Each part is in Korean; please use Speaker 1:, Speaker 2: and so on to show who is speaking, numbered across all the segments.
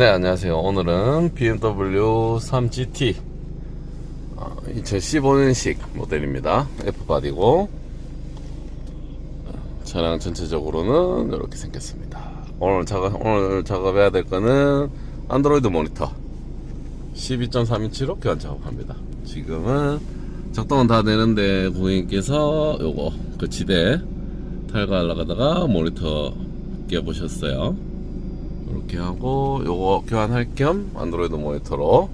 Speaker 1: 네, 안녕하세요. 오늘은 BMW 3GT 2015년식 모델입니다. F바디고 차량 전체적으로는 이렇게 생겼습니다. 오늘 작업, 오늘 작업해야 될 거는 안드로이드 모니터 12.3인치로 교환 작업합니다. 지금은 작동은 다 되는데 고객님께서 요거 그 지대 탈거 하려다가 모니터 끼워보셨어요. 이렇게 하고 요거 교환할 겸 안드로이드 모니터로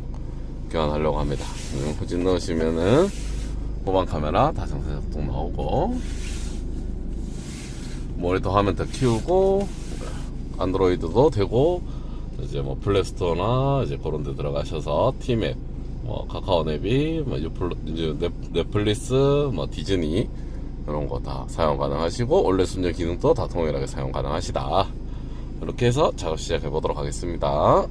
Speaker 1: 교환하려고 합니다. 음, 후진 넣으시면은 후방 카메라 다성사 작동 나오고 모니터 화면 더 키우고 안드로이드도 되고 이제 뭐 플레이스토어나 이제 그런 데 들어가셔서 티맵 뭐 카카오 앱이 뭐 유플, 넷플릭스 뭐 디즈니 이런 거 다 사용 가능하시고 원래 순정 기능도 다 동일하게 사용 가능하시다. 이렇게 해서 작업 시작해 보도록 하겠습니다.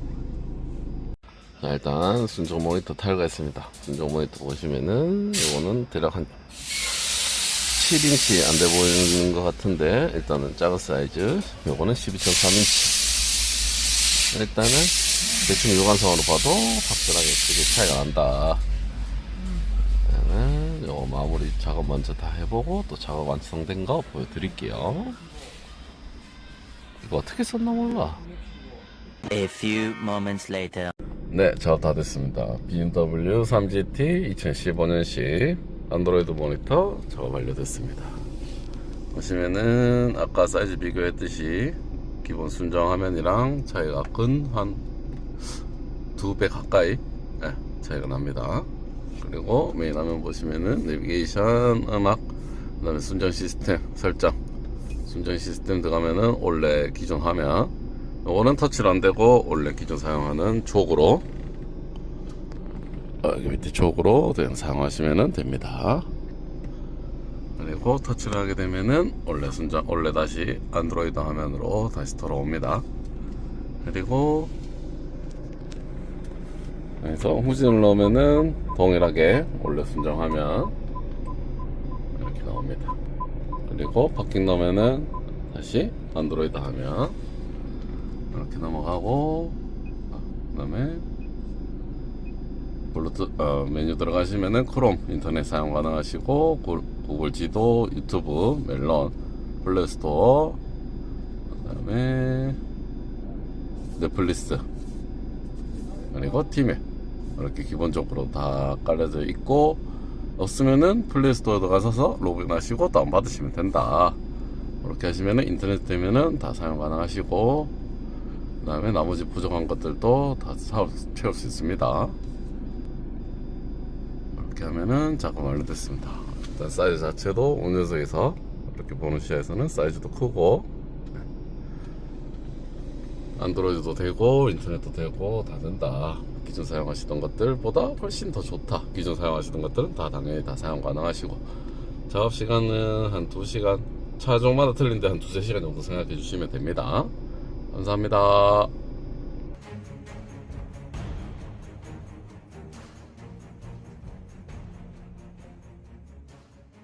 Speaker 1: 자, 일단 순정 모니터 탈거했습니다. 순정 모니터 보시면은 이거는 대략 한 7인치 안 돼 보이는 것 같은데 일단은 작은 사이즈 요거는 12.3인치 일단은 대충 육안성으로 봐도 확실하게 크게 차이가 난다 요거 마무리 작업 먼저 다 해보고 또 작업 완성된 거 보여드릴게요 이거 어떻게 썼나 몰라
Speaker 2: A few moments later.
Speaker 1: 네, 작업 다 됐습니다. BMW 3GT 2015년식 안드로이드 모니터 작업 완료됐습니다. 보시면은 아까 사이즈 비교했듯이 기본 순정 화면이랑 차이가 큰 한 두 배 가까이 네, 차이가 납니다. 그리고 메인 화면 보시면은 내비게이션, 음악, 그 다음에 순정 시스템 설정, 순정 시스템 들어가면은 원래 기존 화면 요거는 터치를 안 되고 원래 기존 사용하는 족으로 어, 여기 밑에 족으로 사용하시면 됩니다. 그리고 터치를 하게 되면은 원래 순정 원래 다시 안드로이드 화면으로 다시 돌아옵니다. 그리고 그래서 후진을 넣으면은 동일하게 원래 순정 화면 이렇게 나옵니다. 그리고 파킹 넣으면은 다시 안드로이드 화면 이렇게 넘어가고 그 다음에 블루투 어, 메뉴 들어가시면은 크롬 인터넷 사용 가능하시고 구- 구글 지도 유튜브 멜론 플레이스토어 그 다음에 넷플릭스 그리고 티맵 이렇게 기본적으로 다 깔려져 있고 없으면은 플레이스토어 들어가셔서 로그인하시고 다운받으시면 된다 이렇게 하시면은 인터넷 되면은 다 사용 가능하시고 그 다음에 나머지 부족한 것들도 다 사- 채울 수 있습니다. 이렇게 하면은 작업 완료됐습니다. 일단 사이즈 자체도 온 녀석에서 이렇게 보는 시야에서는 사이즈도 크고 안드로이드도 되고 인터넷도 되고 다 된다. 기존 사용하시던 것들보다 훨씬 더 좋다. 기존 사용하시던 것들은 다 당연히 다 사용 가능하시고 작업 시간은 한 2시간 차종마다 틀린데 한 2, 3시간 정도 생각해 주시면 됩니다. 감사합니다.